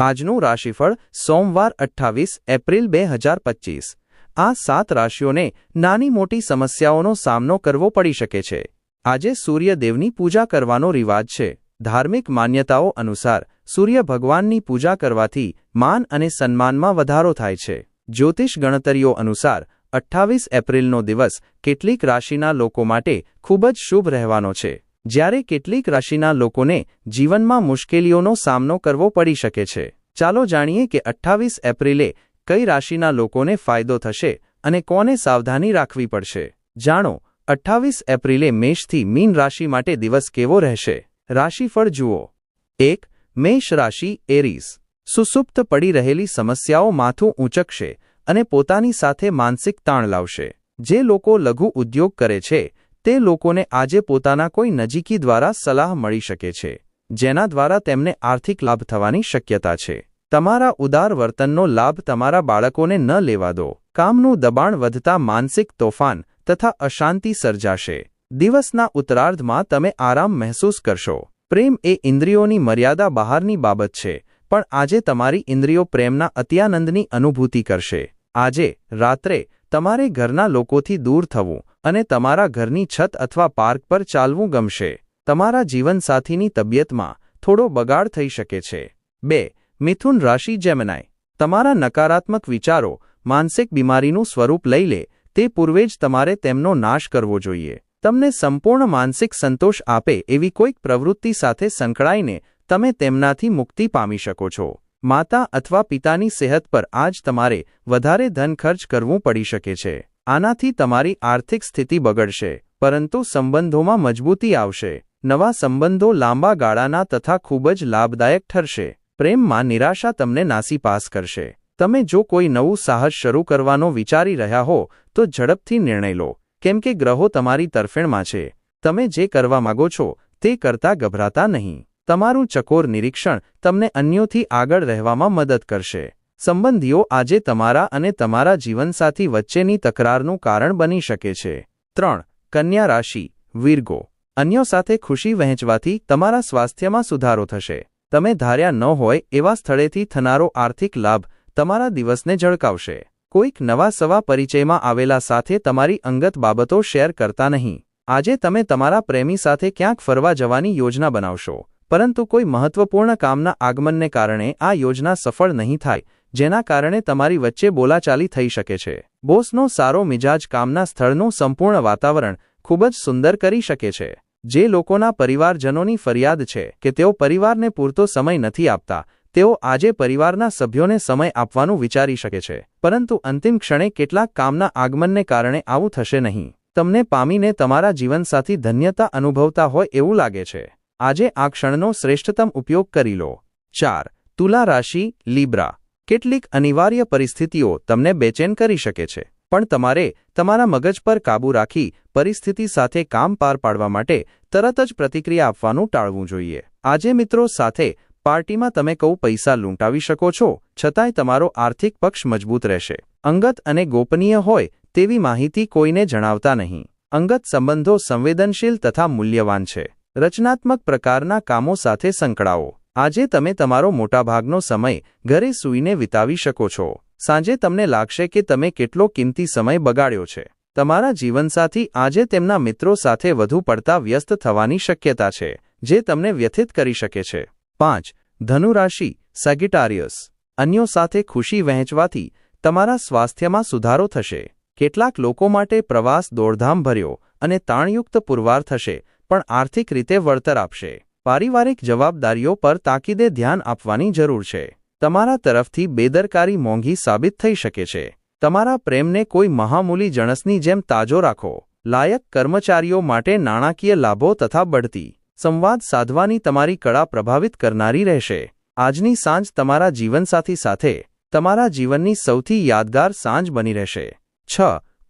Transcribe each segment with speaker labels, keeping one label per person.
Speaker 1: આજનું રાશિફળ સોમવાર અઠ્ઠાવીસ એપ્રિલ બે હજાર પચીસ. આ સાત રાશિઓને નાની મોટી સમસ્યાઓનો સામનો કરવો પડી શકે છે. આજે સૂર્યદેવની પૂજા કરવાનો રિવાજ છે. ધાર્મિક માન્યતાઓ અનુસાર સૂર્ય ભગવાનની પૂજા કરવાથી માન અને સન્માનમાં વધારો થાય છે. જ્યોતિષ ગણતરીઓ અનુસાર અઠ્ઠાવીસ એપ્રિલનો દિવસ કેટલીક રાશિના લોકો માટે ખૂબ જ શુભ રહેવાનો છે. જ્યારે કેટલીક રાશિના લોકોને જીવનમાં મુશ્કેલીઓનો સામનો કરવો પડી શકે છે. ચાલો જાણીએ કે અઠ્ઠાવીસ એપ્રિલે કઈ રાશિના લોકોને ફાયદો થશે અને કોને સાવધાની રાખવી પડશે. જાણો, અઠ્ઠાવીસ એપ્રિલે મેષથી મીન રાશિ માટે દિવસ કેવો રહેશે? રાશિફળ જુઓ. એક, મેષ રાશિ એરીસ. સુસુપ્ત પડી રહેલી સમસ્યાઓ માથું ઊંચકશે અને પોતાની સાથે માનસિક તાણ લાવશે. જે લોકો લઘુ ઉદ્યોગ કરે છે તે લોકોને આજે પોતાના કોઈ નજીકી દ્વારા સલાહ મળી શકે છે, જેના દ્વારા તેમને આર્થિક લાભ થવાની શક્યતા છે. તમારા ઉદાર વર્તનનો લાભ તમારા બાળકોને ન લેવા દો. કામનું દબાણ વધતા માનસિક તોફાન તથા અશાંતિ સર્જાશે. દિવસના ઉત્તરાર્ધમાં તમે આરામ મહેસૂસ કરશો. પ્રેમ એ ઇન્દ્રિયોની મર્યાદા બહારની બાબત છે, પણ આજે તમારી ઇન્દ્રિયો પ્રેમના અત્યાનંદની અનુભૂતિ કરશે. આજે, રાત્રે, તમારે ઘરના લોકોથી દૂર થવું અને તમારા ઘરની છત અથવા પાર્ક પર ચાલવું ગમશે. તમારા જીવનસાથીની તબિયતમાં થોડો બગાડ થઈ શકે છે. બે, મિથુન રાશિ જેમનાય. તમારા નકારાત્મક વિચારો માનસિક બીમારીનું સ્વરૂપ લઈ લે, તે પૂર્વે જ તમારે તેમનો નાશ કરવો જોઈએ. તમને સંપૂર્ણ માનસિક સંતોષ આપે એવી કોઈક પ્રવૃત્તિ સાથે સંકળાઈને તમે તેમનાથી મુક્તિ પામી શકો છો. માતા અથવા પિતાની સેહત પર આજ તમારે વધારે ધન ખર્ચ કરવું પડી શકે છે. આનાથી તમારી આર્થિક સ્થિતિ બગડશે, પરંતુ સંબંધોમાં મજબૂતી આવશે. નવા સંબંધો લાંબા ગાળાના તથા ખૂબ જ લાભદાયક ઠરશે. પ્રેમમાં નિરાશા તમને નાસીપાસ કરશે. તમે જો કોઈ નવું સાહસ શરૂ કરવાનો વિચારી રહ્યા હો, તો ઝડપથી નિર્ણય લો. કેમ કે ગ્રહો તમારી તરફેણમાં છે. તમે જે કરવા માગો છો, તે કરતા ગભરાતા નહીં. તમારું ચકોર નિરીક્ષણ તમને અન્યોથી આગળ રહેવામાં મદદ કરશે. સંબંધીઓ આજે તમારા અને તમારા જીવનસાથી વચ્ચેની તકરારનું કારણ બની શકે છે. ત્રણ, કન્યા રાશિ, વીરગો. અન્યો સાથે ખુશી વહેંચવાથી તમારા સ્વાસ્થ્યમાં સુધારો થશે. તમે ધાર્યા ન હોય એવા સ્થળેથી થનારો આર્થિક લાભ તમારા દિવસને ઝળકાવશે. કોઈક નવા સવા પરિચયમાં આવેલા સાથે તમારી અંગત બાબતો શેર કરતા નહીં. આજે તમે તમારા પ્રેમી સાથે ક્યાંક ફરવા જવાની યોજના બનાવશો. પરંતુ કોઈ મહત્વપૂર્ણ કામના આગમનને કારણે આ યોજના સફળ નહીં થાય જેના કારણે તમારી વચ્ચે બોલાચાલી થઈ શકે છે. બોસનો સારો મિજાજ કામના સ્થળનું સંપૂર્ણ વાતાવરણ ખૂબ જ સુંદર કરી શકે છે. જે લોકોના પરિવારજનોની ફરિયાદ છે કે તેઓ પરિવારને પૂરતો સમય નથી આપતા, તેઓ આજે પરિવારના સભ્યોને સમય આપવાનું વિચારી શકે છે. પરંતુ અંતિમ ક્ષણે કેટલાક કામના આગમનને કારણે આવું થશે નહીં. તમને પામીને તમારા જીવનસાથી ધન્યતા અનુભવતા હોય એવું લાગે છે. આજે આ ક્ષણનો શ્રેષ્ઠતમ ઉપયોગ કરી લો. ચાર. તુલા રાશિ, લીબ્રા. કેટલીક અનિવાર્ય પરિસ્થિતિઓ તમને બેચેન કરી શકે છે. પણ તમારે તમારા મગજ પર કાબૂ રાખી પરિસ્થિતિ સાથે કામ પાર પાડવા માટે તરત જ પ્રતિક્રિયા આપવાનું ટાળવું જોઈએ. આજે મિત્રો સાથે પાર્ટીમાં તમે કઉ પૈસા લૂંટાવી શકો છો, છતાંય તમારો આર્થિક પક્ષ મજબૂત રહેશે. અંગત અને ગોપનીય હોય તેવી માહિતી કોઈને જણાવતા નહીં. અંગત સંબંધો સંવેદનશીલ તથા મૂલ્યવાન છે. રચનાત્મક પ્રકારના કામો સાથે સંકળાવો. આજે તમે તમારો મોટાભાગનો સમય ઘરે સૂઈને વિતાવી શકો છો. સાંજે તમને લાગશે કે તમે કેટલો કિંમતી સમય બગાડ્યો છે. તમારા જીવનસાથી આજે તેમના મિત્રો સાથે વધુ પડતા વ્યસ્ત થવાની શક્યતા છે, જે તમને વ્યથિત કરી શકે છે. પાંચ, ધનુરાશિ સેગિટારિયસ અન્યો સાથે ખુશી વહેંચવાથી તમારા સ્વાસ્થ્યમાં સુધારો થશે. કેટલાક લોકો માટે પ્રવાસ દોડધામ ભર્યો અને તાણયુક્ત પુરવાર થશે, પણ આર્થિક રીતે વળતર આપશે. પારિવારિક જવાબદારીઓ પર તાકીદે ધ્યાન આપવાની જરૂર છે. તમારા તરફથી બેદરકારી મોંઘી સાબિત થઈ શકે છે. તમારા પ્રેમને કોઈ મહામૂલી જણસની જેમ તાજો રાખો. લાયક કર્મચારીઓ માટે નાણાકીય લાભો તથા બઢતી સંવાદ સાધવાની તમારી કળા પ્રભાવિત કરનારી રહેશે. આજની સાંજ તમારા જીવનસાથી સાથે તમારા જીવનની સૌથી યાદગાર સાંજ બની રહેશે. છ.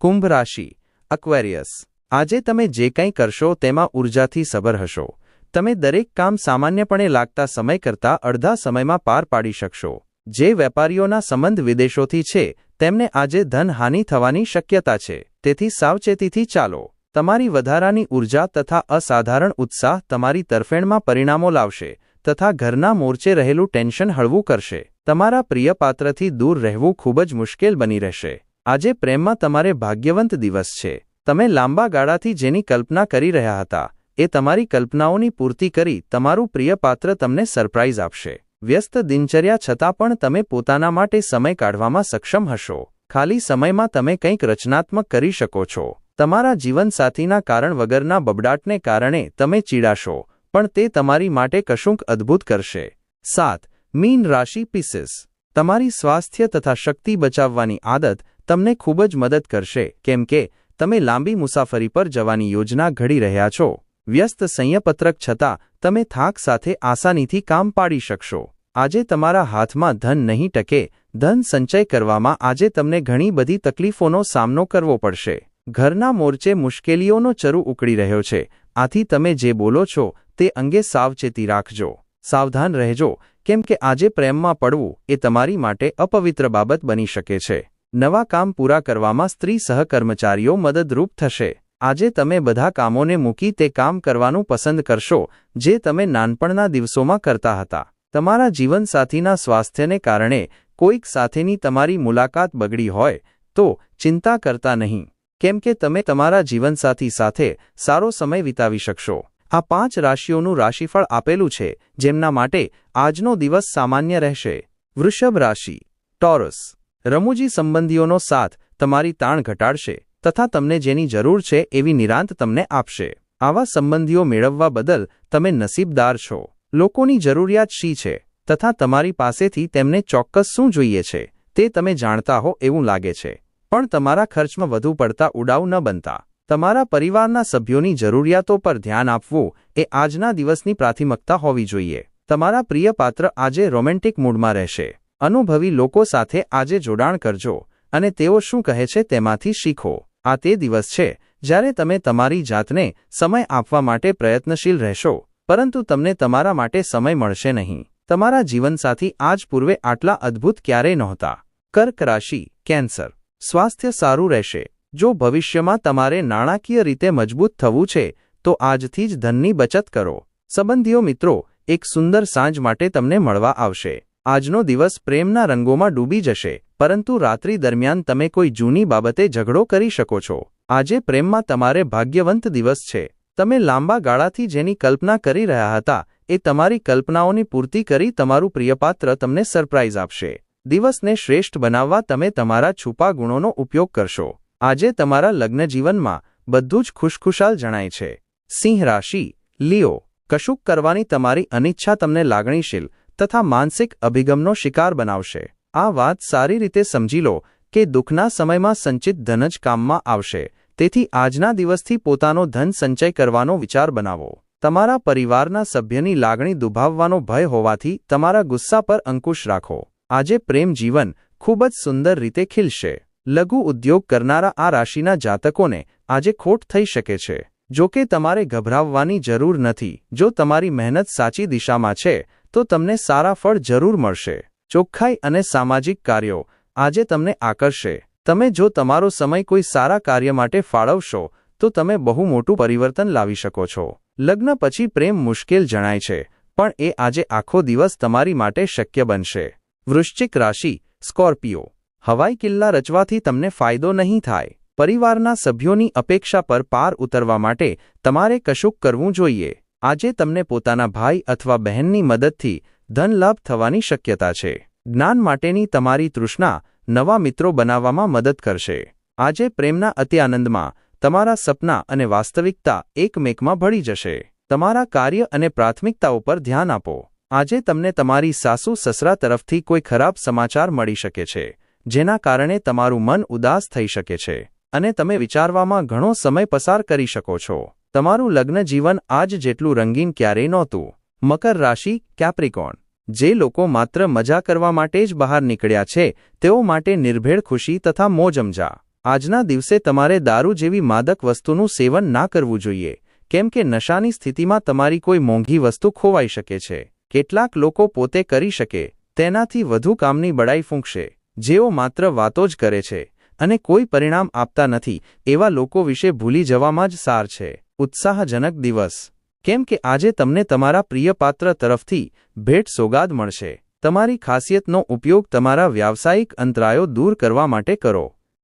Speaker 1: કુંભ રાશિ. અક્વેરિયસ આજે તમે જે કંઈ કરશો તેમાં ઉર્જાથી સબર હશો. તમે દરેક કામ સામાન્યપણે લાગતા સમય કરતાં અડધા સમયમાં પાર પાડી શકશો. જે વેપારીઓના સંબંધ વિદેશોથી છે, તેમને આજે ધનહાનિ થવાની શક્યતા છે. તેથી સાવચેતીથી ચાલો. તમારી વધારાની ઊર્જા તથા અસાધારણ ઉત્સાહ તમારી તરફેણમાં પરિણામો લાવશે તથા ઘરના મોરચે રહેલું ટેન્શન હળવું કરશે. તમારા પ્રિય પાત્રથી દૂર રહેવું ખૂબ જ મુશ્કેલ બની રહેશે. આજે પ્રેમમાં તમારે ભાગ્યવંત દિવસ છે. તમે લાંબા ગાળાથી જેની કલ્પના કરી રહ્યા હતા એ તમારી કલ્પનાઓની પૂર્તિ કરી તમારું પ્રિય પાત્ર તમને સરપ્રાઇઝ આપશે. વ્યસ્ત દિનચર્યા છતાં પણ તમે પોતાના માટે સમય કાઢવામાં સક્ષમ હશો. ખાલી સમયમાં તમે કંઈક રચનાત્મક કરી શકો છો. તમારા જીવનસાથીના કારણ વગરના બબડાટને કારણે તમે ચીડાશો, પણ તે તમારી માટે કશુંક અદ્ભુત કરશે. સાત, મીન રાશિ પીસીસ. તમારી સ્વાસ્થ્ય તથા શક્તિ બચાવવાની આદત તમને ખૂબ જ મદદ કરશે, કેમ કે તમે લાંબી મુસાફરી પર જવાની યોજના ઘડી રહ્યા છો. વ્યસ્ત સંયપત્રક છતાં, તમે થાક સાથે આસાનીથી કામ પાડી શકશો. આજે તમારા હાથમાં ધન નહીં ટકે, ધન સંચય કરવામાં આજે તમને ઘણી બધી તકલીફોનો સામનો કરવો પડશે. ઘરના મોરચે મુશ્કેલીઓનો ચરુ ઉકળી રહ્યો છે. આથી તમે જે બોલો છો, તે અંગે સાવચેતી રાખજો. સાવધાન રહેજો, કેમ કે આજે પ્રેમમાં પડવું એ તમારી માટે અપવિત્ર બાબત બની શકે છે. નવા કામ પૂરા કરવામાં સ્ત્રી સહકર્મચારીઓ મદદરૂપ થશે. આજે તમે બધા કામોને મૂકી તે કામ કરવાનું પસંદ કરશો, જે તમે નાનપણના દિવસોમાં કરતા હતા. તમારા જીવનસાથીના સ્વાસ્થ્યને કારણે કોઈક સાથેની તમારી મુલાકાત બગડી હોય, તો ચિંતા કરતા નહીં. કેમ કે તમે તમારા જીવનસાથી સાથે સારો સમય વિતાવી શકશો. આ પાંચ રાશિઓનું રાશિફળ આપેલું છે, જેમના માટે આજનો દિવસ સામાન્ય રહેશે. વૃષભ રાશિ, ટોરસ. રમૂજી સંબંધીઓનો સાથ તમારી તાણ ઘટાડશે. તથા તમને જેની જરૂર છે એવી નિરાંત તમને આપશે. આવા સંબંધીઓ મેળવવા બદલ તમે નસીબદાર છો. લોકોની જરૂરિયાત શી છે? તથા તમારી પાસેથી તેમને ચોક્કસ શું જોઈએ છે? તે તમે જાણતા હો એવું લાગે છે. પણ તમારા ખર્ચમાં વધુ પડતા ઉડાવ ન બનતા. તમારા પરિવારના સભ્યોની જરૂરિયાતો પર ધ્યાન આપવું એ આજના દિવસની પ્રાથમિકતા હોવી જોઈએ. તમારા પ્રિય પાત્ર આજે રોમેન્ટિક મૂડમાં રહેશે. અનુભવી લોકો સાથે આજે જોડાણ કરજો. અને તેઓ શું કહે છે તેમાંથી શીખો. આ તે દિવસ છે, જ્યારે તમે તમારી જાતને સમય આપવા માટે પ્રયત્નશીલ રહેશો, પરંતુ તમને તમારા માટે સમય મળશે નહીં. તમારા જીવનસાથી આજ પૂર્વે આટલા અદ્ભુત ક્યારેય નહોતા. કર્ક રાશિ, કેન્સર. સ્વાસ્થ્ય સારું રહેશે. જો ભવિષ્યમાં તમારે નાણાકીય રીતે મજબૂત થવું છે, તો આજથી જ ધનની બચત કરો. સંબંધીઓ મિત્રો, એક સુંદર સાંજ માટે તમને મળવા આવશે. આજનો દિવસ પ્રેમના રંગોમાં ડૂબી જશે. પરંતુ રાત્રિ દરમિયાન તમે કોઈ જૂની બાબતે ઝઘડો કરી શકો છો. આજે પ્રેમમાં તમારે ભાગ્યવંત દિવસ છે. તમે લાંબા ગાળાથી જેની કલ્પના કરી રહ્યા હતા, એ તમારી કલ્પનાઓની પૂર્તિ કરી તમારું પ્રિયપાત્ર તમને સરપ્રાઇઝ આપશે. દિવસને શ્રેષ્ઠ બનાવવા તમે તમારા છુપા ગુણોનો ઉપયોગ કરશો. આજે તમારા લગ્નજીવનમાં બધું જ ખુશખુશાલ જણાય છે. સિંહ રાશિ, લિયો, કશુંક કરવાની તમારી અનિચ્છા તમને લાગણીશીલ તથા માનસિક અભિગમનો શિકાર બનાવશે. આ વાત સારી રીતે સમજી લો કે દુઃખના સમયમાં સંચિત ધન જ કામમાં આવશે. તેથી આજના દિવસથી પોતાનો ધન સંચય કરવાનો વિચાર બનાવો. તમારા પરિવારના સભ્યની લાગણી દુભાવવાનો ભય હોવાથી તમારા ગુસ્સા પર અંકુશ રાખો. આજે પ્રેમ જીવન ખૂબ જ સુંદર રીતે ખીલશે. લઘુ ઉદ્યોગ કરનારા આ રાશિના જાતકોને આજે ખોટ થઈ શકે છે. જો કે તમારે ગભરાવવાની જરૂર નથી. જો તમારી મહેનત સાચી દિશામાં છે, તો તમને સારા ફળ જરૂર મળશે. ચોખ્ખાઈ અને સામાજિક કાર્યો આજે તમને આકર્ષે. તમે જો તમારો સમય કોઈ સારા કાર્ય માટે ફાળવશો, તો તમે બહુ મોટું પરિવર્તન લાવી શકો છો. લગ્ન પછી પ્રેમ મુશ્કેલ જણાય છે, પણ એ આજે આખો દિવસ તમારી માટે શક્ય બનશે. વૃશ્ચિક રાશિ, સ્કોર્પિયો. હવાઈ કિલ્લા રચવાથી તમને ફાયદો નહીં થાય. પરિવારના સભ્યોની અપેક્ષા પર પાર ઉતરવા માટે તમારે કશુંક કરવું જોઈએ. આજે તમને પોતાના ભાઈ અથવા બહેનની મદદથી ધનલાભ થવાની શક્યતા છે. જ્ઞાન માટેની તમારી તૃષ્ણા નવા મિત્રો બનાવવામાં મદદ કરશે. આજે પ્રેમના અત્યાનંદમાં તમારા સપના અને વાસ્તવિકતા એકમેકમાં ભળી જશે. તમારા કાર્ય અને પ્રાથમિકતાઓ પર ધ્યાન આપો. આજે તમને તમારી સાસુ સસરા તરફથી કોઈ ખરાબ સમાચાર મળી શકે છે, જેના કારણે તમારું મન ઉદાસ થઈ શકે છે અને તમે વિચારવામાં ઘણો સમય પસાર કરી શકો છો. તમારું લગ્ન જીવન આજ જેટલું રંગીન ક્યારેય નહોતું. મકર રાશિ, કેપ્રિકોન. જે લોકો માત્ર મજા કરવા માટે જ બહાર નીકળ્યા છે, તેઓ માટે નિર્ભેળ ખુશી તથા મોજમજા આજના દિવસે તમારે દારૂ જેવી માદક વસ્તુનું સેવન ના કરવું જોઈએ, કેમ કે નશાની સ્થિતિમાં તમારી કોઈ મોંઘી વસ્તુ ખોવાઈ શકે છે. કેટલાક લોકો પોતે કરી શકે, તેનાથી વધુ કામની બડાઈ ફૂંકશે. જેઓ માત્ર વાતો જ કરે છે, અને કોઈ પરિણામ આપતા નથી, એવા લોકો વિશે ભૂલી જવામાં જ સાર છે. ઉત્સાહજનક દિવસ. કેમ કે આજે તમને તમારા પ્રિય પાત્ર તરફથી ભેટ સોગાદ મળશે. તમારી ખાસિયતનો ઉપયોગ તમારા વ્યાવસાયિક અંતરાયો દૂર કરવા માટે કરો.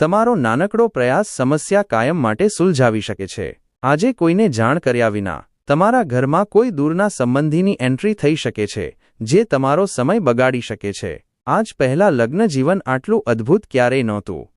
Speaker 1: તમારો નાનકડો પ્રયાસ સમસ્યા કાયમ માટે સુલઝાવી શકે છે. આજે કોઈને જાણ કર્યા વિના તમારા ઘરમાં કોઈ દૂરના સંબંધીની એન્ટ્રી થઈ શકે છે, જે તમારો સમય બગાડી શકે છે. આજ પહેલા લગ્ન જીવન આટલું અદ્ભુત ક્યારેય નહોતું.